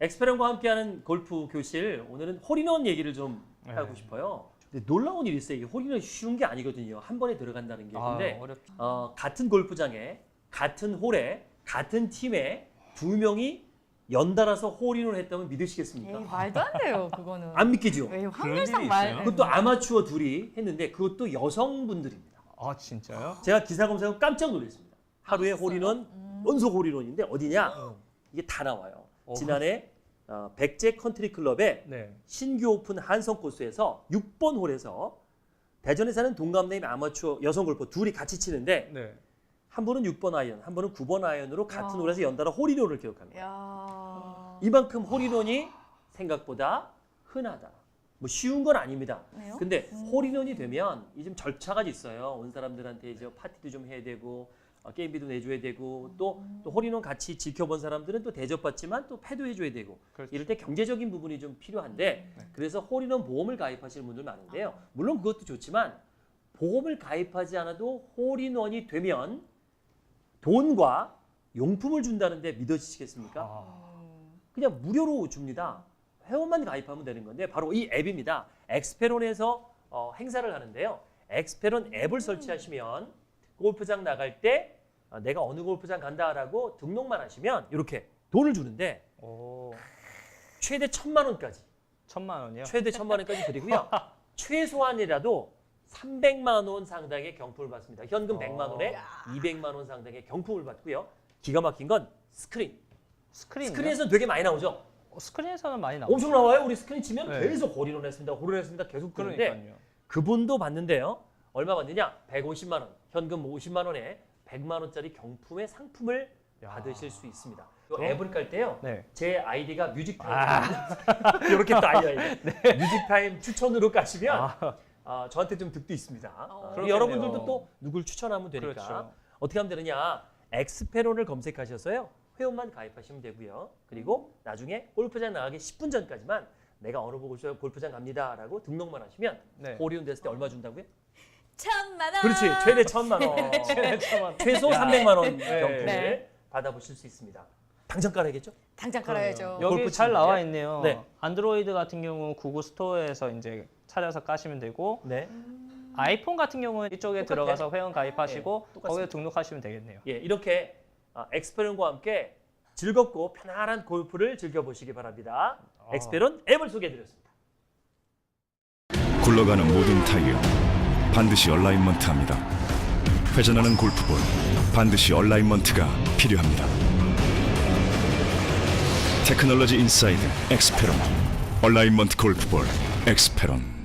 엑스페런과 함께하는 골프 교실 오늘은 홀인원 얘기를 좀 네. 하고 싶어요. 근데 놀라운 일이 있어요. 이게 홀인원 쉬운 게 아니거든요. 한 번에 들어간다는 게. 근데 아, 어렵죠. 어, 같은 골프장에 같은 홀에 같은 팀에 두 명이 연달아서 홀인원을 했다면 믿으시겠습니까? 에이, 말도 안 돼요, 그거는. 안 믿기죠. 에이, 확률상 말. 있어요? 그것도 아마추어 둘이 했는데 그것도 여성분들입니다. 아 진짜요? 제가 기사 검색하고 깜짝 놀랐습니다. 하루에 아, 홀인원 음. 연속 홀인원인데 어디냐? 어. 이게 다 나와요. 어. 지난해 어, 백제 컨트리 클럽의 네. 신규 오픈 한성 코스에서 6번 홀에서 대전에 사는 동갑내임 아마추어 여성 골퍼 둘이 같이 치는데 네. 한 분은 6번 아이언, 한 분은 9번 아이언으로 같은 야. 홀에서 연달아 홀인원을 기록합니다. 야. 이만큼 홀인원이 생각보다 흔하다. 뭐 쉬운 건 아닙니다. 네요? 근데 음. 홀인원이 되면 이좀 절차가 있어요. 온 사람들한테 이제 파티도 좀 해야 되고 어, 게임비도 내줘야 되고 또, 또 홀인원 같이 지켜본 사람들은 또 대접받지만 또 패도 해줘야 되고 그렇죠. 이럴 때 경제적인 부분이 좀 필요한데 네. 그래서 홀인원 보험을 가입하시는 분들 많은데요. 물론 그것도 좋지만 보험을 가입하지 않아도 홀인원이 되면 돈과 용품을 준다는데 믿어지시겠습니까? 아, 음. 그냥 무료로 줍니다. 회원만 가입하면 되는 건데 바로 이 앱입니다. 엑스페론에서 어, 행사를 하는데요. 엑스페론 앱을 설치하시면 골프장 나갈 때 어, 내가 어느 골프장 간다라고 등록만 하시면 이렇게 돈을 주는데 오. 최대 천만 원까지 천만 원이요? 최대 천만 원까지 드리고요. 최소한이라도 300만 원 상당의 경품을 받습니다. 현금 100만 원에 야. 200만 원 상당의 경품을 받고요. 기가 막힌 건 스크린. 스크린. 스크린에서는 되게 많이 나오죠. 어, 스크린에서는 많이 나오죠. 엄청 나와요. 우리 스크린 치면 네. 계속 홀인원 했습니다. 홀인원 했습니다. 계속 그러니까요. 그분도 받는데요. 얼마 받느냐? 150만 원. 현금 50만 원에 100만 원짜리 경품의 상품을 야. 받으실 수 있습니다. 이 앱을 깔 때요. 네. 제 아이디가 뮤직타임. 아. 이렇게 또 아이디가 뮤직타임 추천으로 까시면 아, 아, 저한테 좀 득도 있습니다. 어. 어. 여러분들도 또 누굴 추천하면 되니까 그렇죠. 어떻게 하면 되느냐? 엑스페론을 검색하셔서요. 회원만 가입하시면 되고요. 그리고 나중에 골프장 나가기 10분 전까지만 내가 어느 골프- 골프장 갑니다라고 등록만 하시면 네. 홀이온 됐을 때 얼마 준다고요? 천만 원. 그렇지 최대 천만 원, 천만. 최소 야. 300만 원 네. 경품을 네. 받아보실 수 있습니다. 당장 깔아야겠죠? 당장 깔아야죠. 여- 여기 잘 치는데? 나와 있네요. 네. 안드로이드 같은 경우 구글 스토어에서 이제 찾아서 까시면 되고 네. 아이폰 같은 경우는 이쪽에 똑같아요. 들어가서 회원 가입하시고 네, 똑같습니다. 거기에 등록하시면 되겠네요. 예, 이렇게 아, 엑스페론과 함께 즐겁고 편안한 골프를 즐겨보시기 바랍니다. 아. 엑스페론 앱을 소개해드렸습니다. 굴러가는 모든 타이어 반드시 얼라인먼트 합니다. 회전하는 골프볼 반드시 얼라인먼트가 필요합니다. 테크놀로지 인사이드 엑스페론 얼라인먼트 골프볼 엑스페론